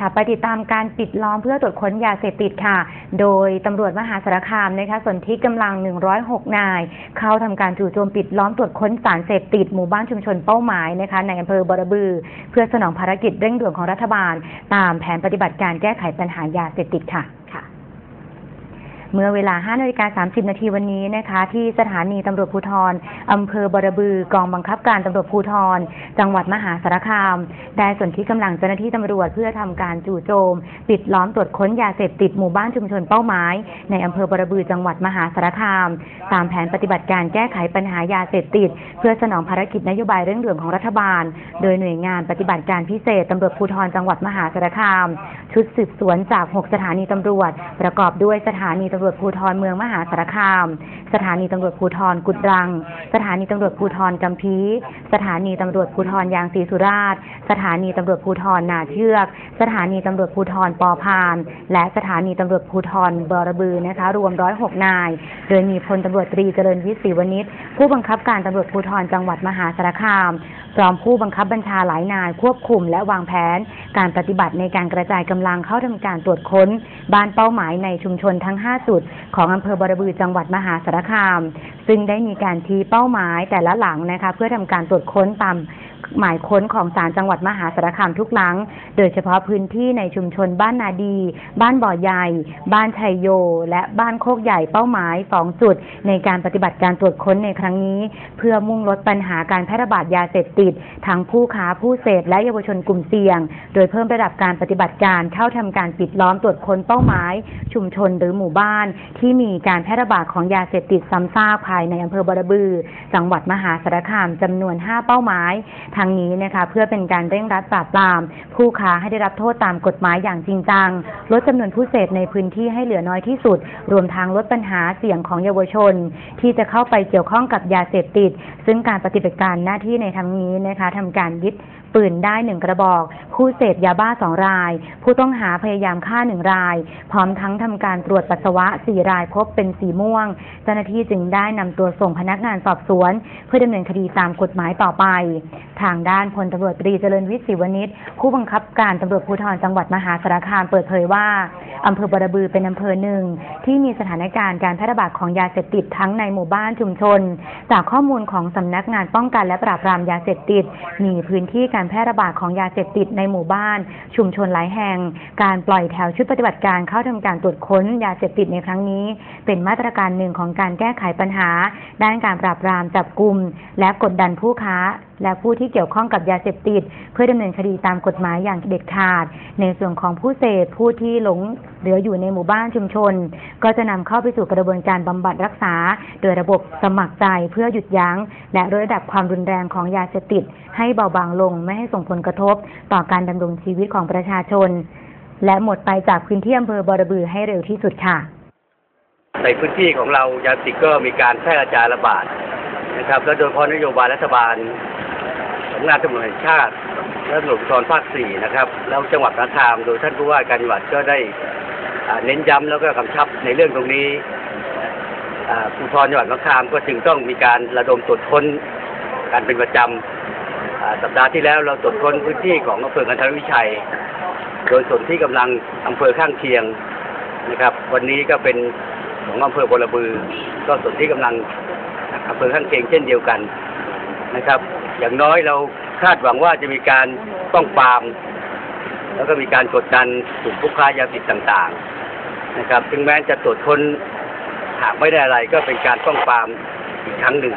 ค่ะไปติดตามการปิดล้อมเพื่อตรวจค้นยาเสพติดค่ะ โดยตำรวจมหาสารคามนะคะส่วนที่กำลัง 106 นาย เข้าทำการจู่โจมปิดล้อมตรวจค้นสารเสพติดหมู่บ้านชุมชนเป้าหมายนะคะในอำเภอบระบือ เพื่อสนองภารกิจเร่งด่วนของรัฐบาล ตามแผนปฏิบัติการแก้ไขปัญหายาเสพติดค่ะค่ะ เมื่อเวลา5นาฬิกา30 นาทีวันนี้นะคะ ที่สถานีตำรวจภูธรอำเภอบระบือกองบังคับการตำรวจภูธรจังหวัดมหาสารคาม ได้ส่วนที่กำลังเจ้าหน้าที่ตำรวจเพื่อทำการจู่โจม ปิดล้อมตรวจค้นยาเสพติดหมู่บ้านชุมชนเป้าหมาย ในอำเภอบระบือจังหวัดมหาสารคาม ตามแผนปฏิบัติการแก้ไขปัญหายาเสพติด เพื่อสนองภารกิจนโยบายเร่งด่วนของรัฐบาล โดยหน่วยงานปฏิบัติการพิเศษตำรวจภูธรจังหวัดมหาสารคาม ชุดสืบสวนจาก 6 สถานีตำรวจ ประกอบด้วยสถานีตำรวจภูธรเมืองมหาสารคาม สถานีตำรวจภูธรกุดรัง สถานีตำรวจภูธรกำพี สถานีตำรวจภูธรยางศรีสุราษฎร์ สถานีตำรวจภูธรนาเชือก สถานีตำรวจภูธรปอพาน และสถานีตำรวจภูธรบอระบือนะคะ รวม106นาย โดยมีพลตำรวจตรีเจริญวิศรีวณิชผู้บังคับการตำรวจภูธรจังหวัดมหาสารคาม พร้อมผู้บังคับบัญชาหลายนายควบคุมและวางแผน การปฏิบัติในการกระจายกำลังเข้าทำการตรวจค้น บ้านเป้าหมายในชุมชนทั้ง 5 จุด ของอำเภอบระบือจังหวัดมหาสารคาม ซึ่งได้มีการชี้เป้าหมายแต่ละหลังนะคะเพื่อทำการตรวจค้นตามหมายค้นของศาลจังหวัดมหาสารคามทุกหลัง โดยเฉพาะพื้นที่ในชุมชนบ้านนาดี บ้านบ่อใหญ่ บ้านชัยโย และบ้านโคกใหญ่เป้าหมายสองจุด ในการปฏิบัติการตรวจค้นในครั้งนี้ เพื่อมุ่งลดปัญหาการแพร่ระบาดยาเสพติดปิด ทั้งผู้ค้าผู้เสพและเยาวชนกลุ่มเสี่ยง โดยเพิ่มระดับการปฏิบัติการเข้าทำการปิดล้อมตรวจค้นเป้าหมาย ชุมชนหรือหมู่บ้าน ที่มีการแพร่ระบาดของยาเสพติดซ้ำซากภายในอำเภอบระบือ จังหวัดมหาสารคามจำนวน 5 เป้าหมายทางนี้นะคะเพื่อเป็นการเร่งรัดปราบปราม ผู้ค้าให้ได้รับโทษตามกฎหมายอย่างจริงจังลดจำนวนผู้เสพในพื้นที่ให้เหลือน้อยที่สุด รวมทั้งลดปัญหาเสี่ยงของเยาวชน ที่จะเข้าไปเกี่ยวข้องกับยาเสพติด ซึ่งการปฏิบัติการหน้าที่ในทางนี้นะคะทำการยึดปืนได้หนึ่งกระบอก ผู้เสพยาบ้าสองราย ผู้ต้องหาพยายามฆ่าหนึ่งราย พร้อมทั้งทำการตรวจปัสสาวะสี่รายพบเป็นสีม่วง เจ้าหน้าที่จึงได้นำตัวส่งพนักงานสอบสวน เพื่อดำเนินคดีตามกฎหมายต่อไป ทางด้านพลตำรวจตรีเจริญวิศิวณิชผู้บังคับการตำรวจภูธรจังหวัดมหาสารคามเปิดเผยว่าอำเภอบารบือเป็นอำเภอหนึ่ง ที่มีสถานการณ์การแพร่ระบาดของยาเสพติดทั้งในหมู่บ้านชุมชน จากข้อมูลของสำนักงานป้องกันและปราบปรามยาเสพติด มีพื้นที่การแพร่ระบาดของยาเสพติดในหมู่บ้าน ชุมชนหลายแห่ง การปล่อยแถวชุดปฏิบัติการเข้าทำการตรวจค้นยาเสพติดในครั้งนี้ เป็นมาตรการหนึ่งของการแก้ไขปัญหา ด้านการปราบปรามจับกลุ่มและกดดันผู้ค้า และผู้ที่เกี่ยวข้องกับยาเสพติด เพื่อดำเนินคดีตามกฎหมายอย่างเด็ดขาด ในส่วนของผู้เสพผู้ที่หลงเหลืออยู่ในหมู่บ้านชุมชน ก็จะนำเข้าไปสู่กระบวนการบำบัดรักษา โดยระบบสมัครใจเพื่อหยุดยั้ง และลดระดับความรุนแรงของยาเสพติด ให้เบาบางลงไม่ให้ส่งผลกระทบ ต่อการดำรงชีวิตของประชาชน และหมดไปจากพื้นที่อำเภอบอระบือให้เร็วที่สุดค่ะ ในพื้นที่ของเรายาเสพติดก็มีการแพร่กระจายระบาดนะครับ และโดยเฉพาะนโยบายรัฐบาลำนักงานตำรวจแห่งชาติและตำรวจภูธรภาคสี่นะครับ แล้วจังหวัดสระคามโดยท่านผู้ว่าการจังหวัดก็ได้เน้นย้ำแล้วก็กำชับในเรื่องตรงนี้อ่าภูธรจังหวัดสระคามก็จึงต้องมีการระดมตรวจค้นการเป็นประจำสัปดาห์ที่แล้วเราตรวจค้นพื้นที่ของอำเภอกันทรวิชัย โดยส่วนที่กำลังอำเภอข้างเคียงนะครับ วันนี้ก็เป็นของอำเภอบรบือ ก็ส่วนที่กำลังอำเภอข้างเคียงเช่นเดียวกันนะครับ อย่างน้อยเราคาดหวังว่าจะมีการป้องปราม แล้วก็มีการกดดันกลุ่มผู้ค้ายาเสพติดต่างๆ นะครับถึงแม้จะตรวจค้นหากไม่ได้อะไรก็เป็นการป้องปรามอีกครั้งหนึ่ง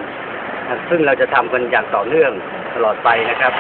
ซึ่งเราจะทำกันอย่างต่อเนื่องตลอดไปนะครับ